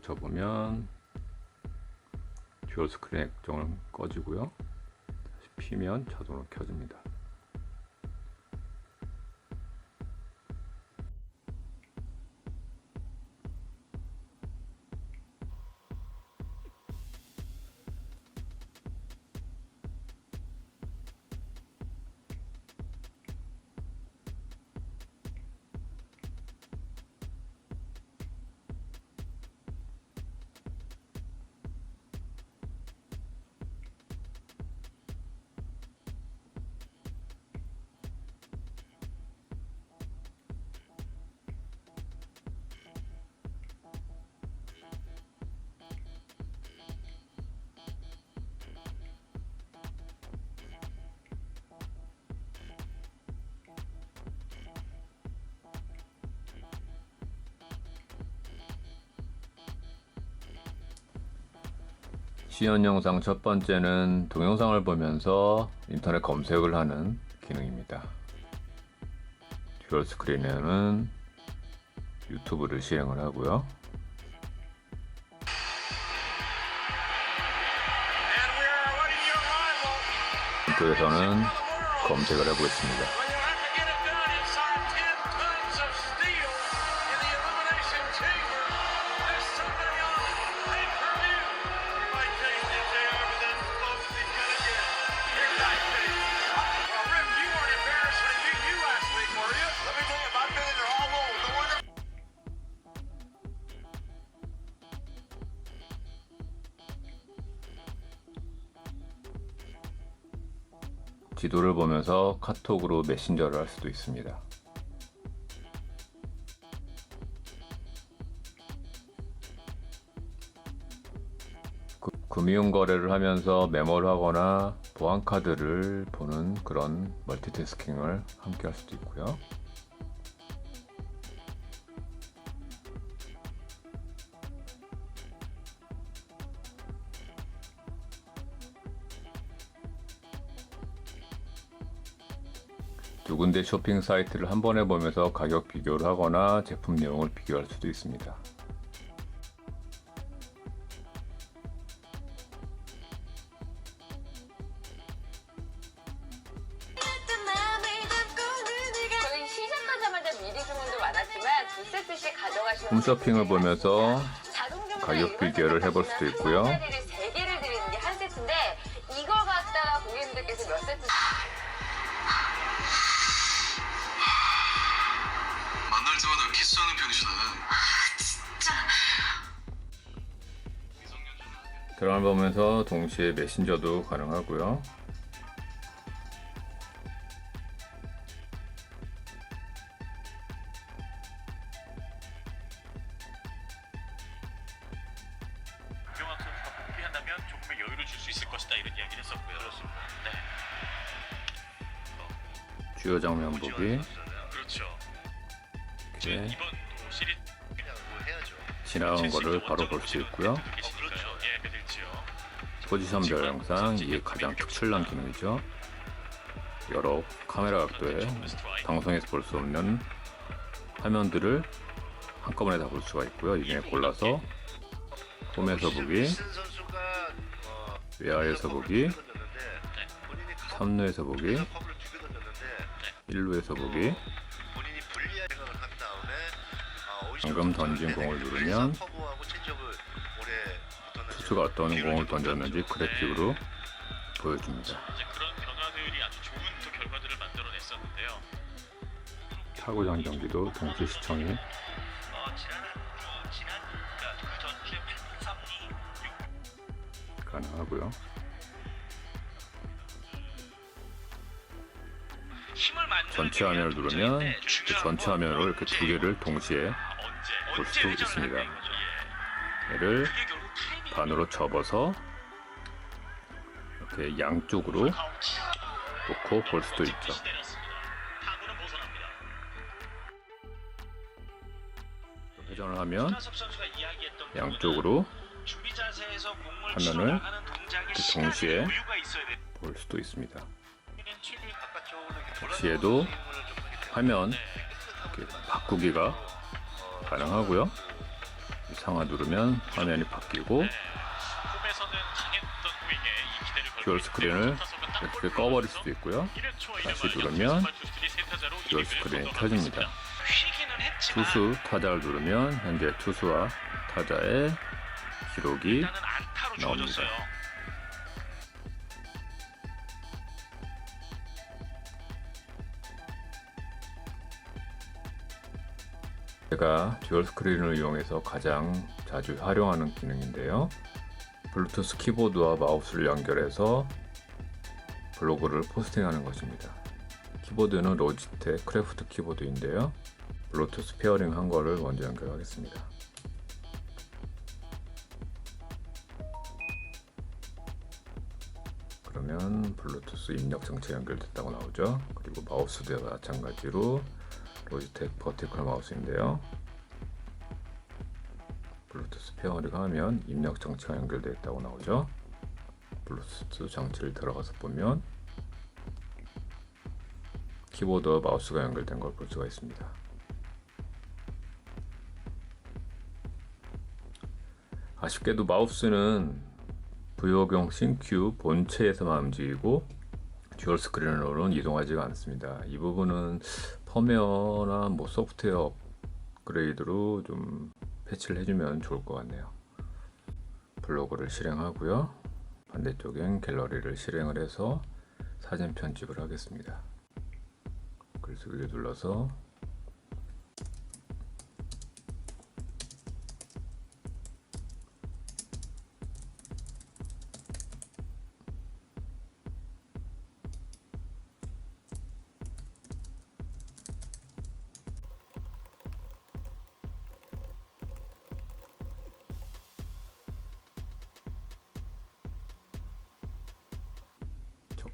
켜라고 쳐보면 듀얼 스크린 액정은 꺼지고요. 다시 피면 자동으로 켜집니다. 지연 영상 첫 번째는 동영상을 보면서 인터넷 검색을 하는 기능입니다. 듀얼 스크린에는 유튜브를 실행을 하고요. 이쪽에서는 검색을 해보겠습니다. 지도를 보면서 카톡으로 메신저를 할 수도 있습니다. 그- 금융 거래를 하면서 메모를 하거나 보안 카드를 보는 그런 멀티태스킹을 함께 할 수도 있고요. 두 군데 쇼핑 사이트를 한 번에 보면서 가격 비교를 하거나 제품 내용을 비교할 수도 있습니다. 저희 시작하자마자 미리 주문도 많았지만 두 세트씩 가져가시면 홈쇼핑을 보면서 가격 비교를 해볼 수도 있고요. 드라마를 보면서 동시에 메신저도 가능하고요. 네. 주요 장면 보기, 그렇죠. 이번 또 시리즈 지나간 거를 바로 볼 수 있고요. 예. 포지션별 영상, 이게 가장 특출난 기능이죠. 여러 카메라 각도에 방송에서 볼 수 없는 화면들을 한꺼번에 다 볼 수가 있고요. 이 중에 골라서 홈에서 보기, 외야에서 보기, 3루에서 보기, 1루에서 보기, 방금 던진 공을 누르면 투수가 어떤 공을 던졌는지 그래픽으로 보여줍니다. 결과들을 만들어냈었는데요. 타구장 경기도 동시 시청이 어, 어, 그러니까 그 전주에 8 3 2 가능하고요. 전체 게 화면을 누르면 그 전체 건 화면으로 이렇게 두 개를 동시에 볼 회전을 있습니다. 예. 얘를 반으로 접어서 이렇게 양쪽으로. 놓고 볼 수도 있죠. 회전을 하면 양쪽으로 화면을 동시에. 볼 수도 있습니다. 최대 시에도 화면 바꾸기가 가능하고요. 상하 누르면 화면이 바뀌고 네, 듀얼 스크린을 이렇게 꺼버릴 수도 있고요. 1회 초 다시 누르면 듀얼 스크린이 켜집니다. 투수 타자를 누르면 현재 투수와 타자의 기록이 나옵니다. 제가 듀얼 스크린을 이용해서 가장 자주 활용하는 기능인데요. 블루투스 키보드와 마우스를 연결해서 블로그를 포스팅하는 것입니다. 키보드는 로지텍 크래프트 키보드인데요. 블루투스 페어링 한 거를 먼저 연결하겠습니다. 그러면 블루투스 입력 정체 연결됐다고 나오죠. 그리고 마우스도 마찬가지로 로지텍 버티컬 마우스인데요. 블루투스 페어링 하면 입력 장치가 연결되어 있다고 나오죠. 블루투스 장치를 들어가서 보면 키보드와 마우스가 연결된 걸 볼 수가 있습니다. 아쉽게도 마우스는 부여경 싱큐 본체에서만 움직이고 듀얼 스크린으로는 이동하지가 않습니다. 이 부분은 펌웨어나 뭐 소프트웨어 업그레이드로 좀 패치를 해주면 좋을 것 같네요. 블로그를 실행하고요. 반대쪽엔 갤러리를 실행을 해서 사진 편집을 하겠습니다. 글쓰기를 눌러서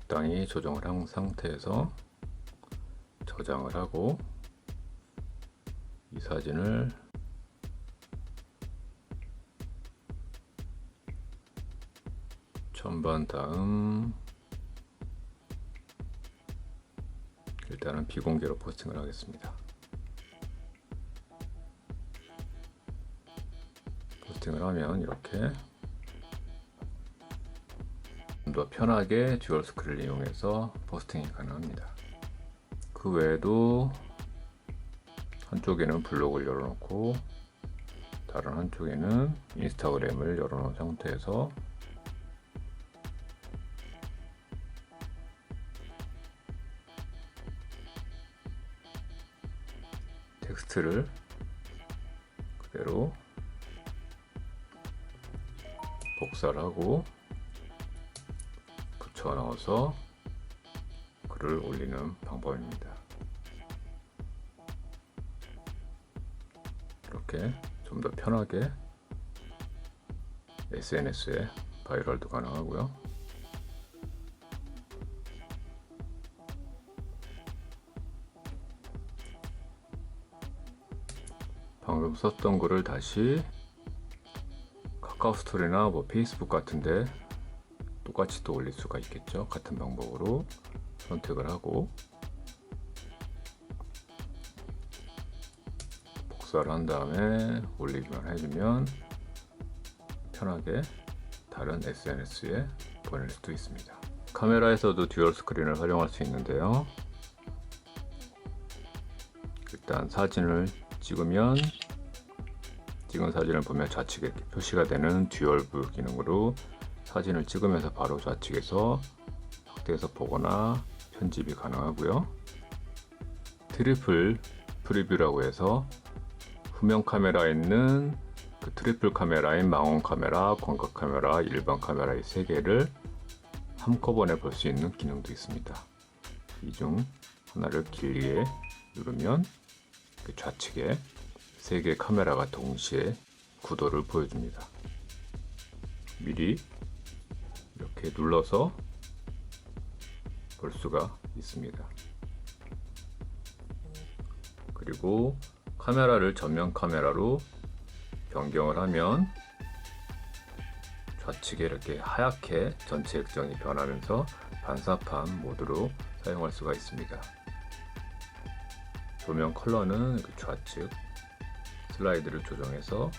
적당히 조정을 한 상태에서 저장을 하고 이 사진을 전반 다음 일단은 비공개로 포스팅을 하겠습니다. 포스팅을 하면 이렇게 좀 더 편하게 듀얼 스크린을 이용해서 포스팅이 가능합니다. 그 외에도 한쪽에는 블로그를 열어놓고 다른 한쪽에는 인스타그램을 열어놓은 상태에서 텍스트를 그대로 복사를 하고 붙여 넣어서 글을 올리는 방법입니다. 이렇게 좀 더 편하게 SNS에 바이럴도 가능하고요. 방금 썼던 글을 다시 카카오 스토리나 뭐 페이스북 같은데 똑같이 또 올릴 수가 있겠죠. 같은 방법으로 선택을 하고 복사를 한 다음에 올리기만 해주면 편하게 다른 SNS에 보낼 수도 있습니다. 카메라에서도 듀얼 스크린을 활용할 수 있는데요. 일단 사진을 찍으면 찍은 사진을 보면 좌측에 표시가 되는 듀얼 뷰 기능으로 사진을 찍으면서 바로 좌측에서 확대해서 보거나 편집이 가능하고요. 트리플 프리뷰라고 해서 후면 카메라에 있는 그 트리플 카메라인 망원 카메라, 광각 카메라, 일반 카메라 이 세 개를 한꺼번에 볼 수 있는 기능도 있습니다. 이 중 하나를 길게 누르면 그 좌측에 세 개의 카메라가 동시에 구도를 보여줍니다. 미리 이렇게 눌러서 볼 수가 있습니다. 그리고 카메라를 전면 카메라로 변경을 하면 좌측에 이렇게 하얗게 전체 액정이 변하면서 반사판 모드로 사용할 수가 있습니다. 조명 컬러는 이렇게 좌측 슬라이드를 조정해서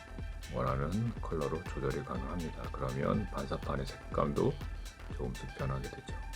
원하는 컬러로 조절이 가능합니다. 그러면 반사판의 색감도 조금씩 변하게 되죠.